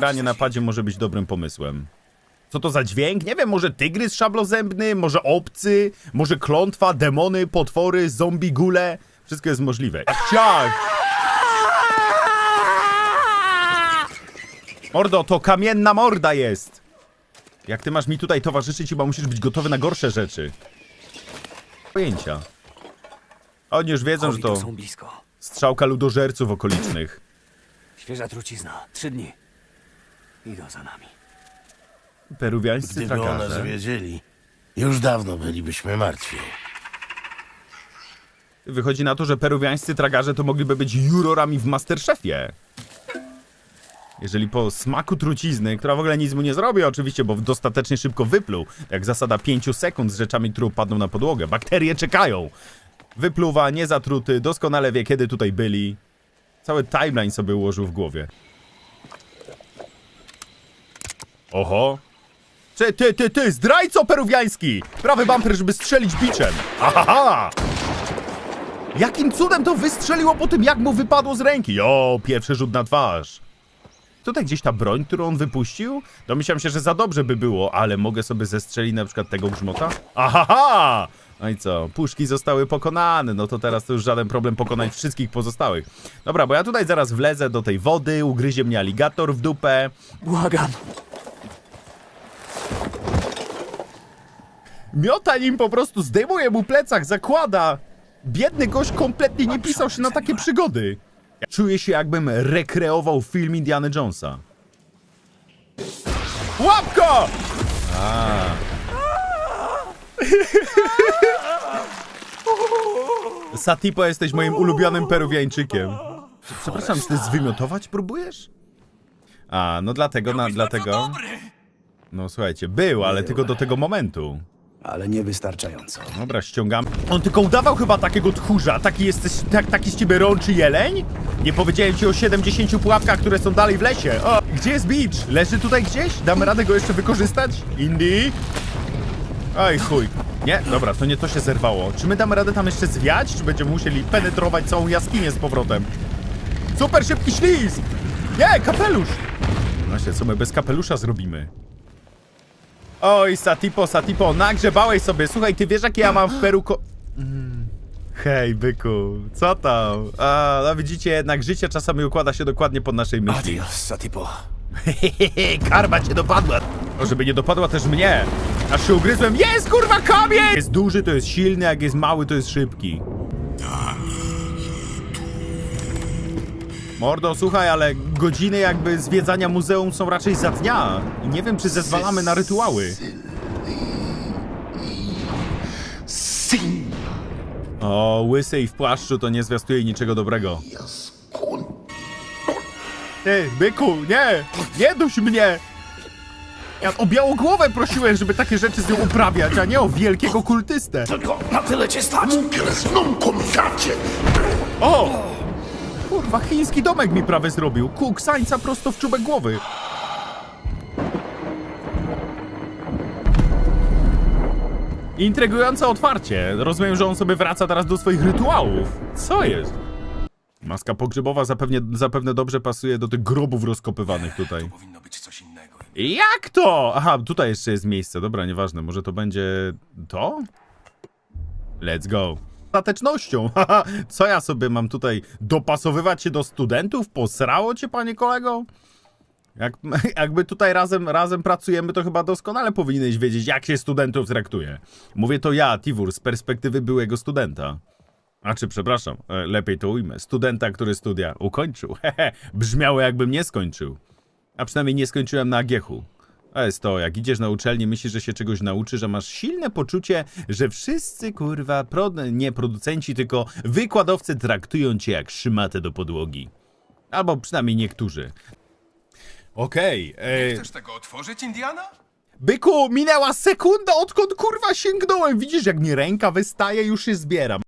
Granie na padzie może być dobrym pomysłem. Co to za dźwięk? Nie wiem, może tygrys szablozębny, może obcy, może klątwa, demony, potwory, zombie, gule. Wszystko jest możliwe. Ciach! Mordo, to kamienna morda jest! Jak ty masz mi tutaj towarzyszyć, chyba musisz być gotowy na gorsze rzeczy. Pojęcia. Oni już wiedzą, że to są blisko. strzałka ludożerców okolicznych. Świeża trucizna. Trzy dni. Idą za nami. Peruwiańscy Gdyby o nas trakarze. wiedzieli, już dawno bylibyśmy martwi. Wychodzi na to, że peruwiańscy tragarze to mogliby być jurorami w Masterchefie. Jeżeli po smaku trucizny, która w ogóle nic mu nie zrobi oczywiście, bo dostatecznie szybko wypluł, jak zasada 5 sekund z rzeczami, które upadną na podłogę. Bakterie czekają. Wypluwa, niezatruty, doskonale wie kiedy tutaj byli. Cały timeline sobie ułożył w głowie. Oho. Ty, ty, ty, ty, zdrajco peruwiański! Prawy bumper, żeby strzelić biczem. Ahaha! Jakim cudem to wystrzeliło po tym, jak mu wypadło z ręki? O, pierwszy rzut na twarz. Tutaj gdzieś ta broń, którą on wypuścił? Domyślam się, że za dobrze by było, ale mogę sobie zestrzelić na przykład tego grzmota? Ahaha! No i co? Puszki zostały pokonane, no to teraz to już żaden problem pokonać wszystkich pozostałych. Dobra, bo ja tutaj zaraz wlezę do tej wody, ugryzie mnie aligator w dupę. Błagam. Miota nim po prostu zdejmuje mu plecak, zakłada. Biedny gość kompletnie nie pisał się na takie przygody. Czuję się jakbym rekreował film Indiana Jonesa. Łapko! A. Satipo, jesteś moim ulubionym peruwiańczykiem. Przepraszam, ty zwymiotować próbujesz? A, no dlatego, na, dlatego... No słuchajcie, był, ale tylko do tego momentu. Ale niewystarczająco. Dobra, ściągam. On tylko udawał chyba takiego tchórza. Taki jesteś, tak, taki z ciebie rączy jeleń? Nie powiedziałem ci o 70 pułapkach, które są dalej w lesie. O, gdzie jest beach? Leży tutaj gdzieś? Damy radę go jeszcze wykorzystać? Indy? Oj, chuj. Nie, dobra, to nie to się zerwało. Czy my damy radę tam jeszcze zwiać, czy będziemy musieli penetrować całą jaskinię z powrotem? Super szybki ślizg! Nie, kapelusz! Właśnie, co my bez kapelusza zrobimy? Oj, Satipo, Satipo, nagrzebałeś sobie. Słuchaj, ty wiesz, jakie ja mam w Peru ko... Mm. Hej, byku, co tam? A, no widzicie, jednak życie czasami układa się dokładnie pod naszej myśli. Adios, Satipo. Hehehe, karma cię dopadła. O, żeby nie dopadła też mnie. Aż się ugryzłem. Jest, kurwa, kamień! Jest duży, to jest silny, jak jest mały, to jest szybki. Mordo, słuchaj, ale godziny jakby zwiedzania muzeum są raczej za dnia. I nie wiem, czy zezwalamy na rytuały. O, łysej w płaszczu to nie zwiastuje niczego dobrego. Ty, byku, nie! Nie duś mnie! Ja o białą głowę prosiłem, żeby takie rzeczy z nią uprawiać, a nie o wielkiego kultystę. Tylko na tyle cię stać. O! Kurwa, chiński domek mi prawie zrobił. Kuksańca prosto w czubek głowy. Intrygujące otwarcie. Rozumiem, że on sobie wraca teraz do swoich rytuałów. Co jest? Maska pogrzebowa zapewne, zapewne dobrze pasuje do tych grobów rozkopywanych tutaj. Powinno być coś innego. Jak to? Aha, tutaj jeszcze jest miejsce. Dobra, nieważne. Może to będzie to? Let's go. Statecznością. Co ja sobie mam tutaj dopasowywać się do studentów? Posrało cię, panie kolego? Jak, jakby tutaj razem, razem pracujemy, to chyba doskonale powinieneś wiedzieć, jak się studentów traktuje. Mówię to ja, Tiwur, z perspektywy byłego studenta. A czy, przepraszam, e, lepiej to ujmę. Studenta, który studia ukończył. Brzmiało jakbym nie skończył. A przynajmniej nie skończyłem na Agiechu. A jest to, jak idziesz na uczelnię, myślisz, że się czegoś nauczy, że masz silne poczucie, że wszyscy, kurwa, pro, nie producenci, tylko wykładowcy traktują cię jak szmatę do podłogi. Albo przynajmniej niektórzy. Okej, okay, Chcesz tego otworzyć, Indiana? Byku, minęła sekunda, odkąd kurwa sięgnąłem. Widzisz, jak mi ręka wystaje, już się zbieram.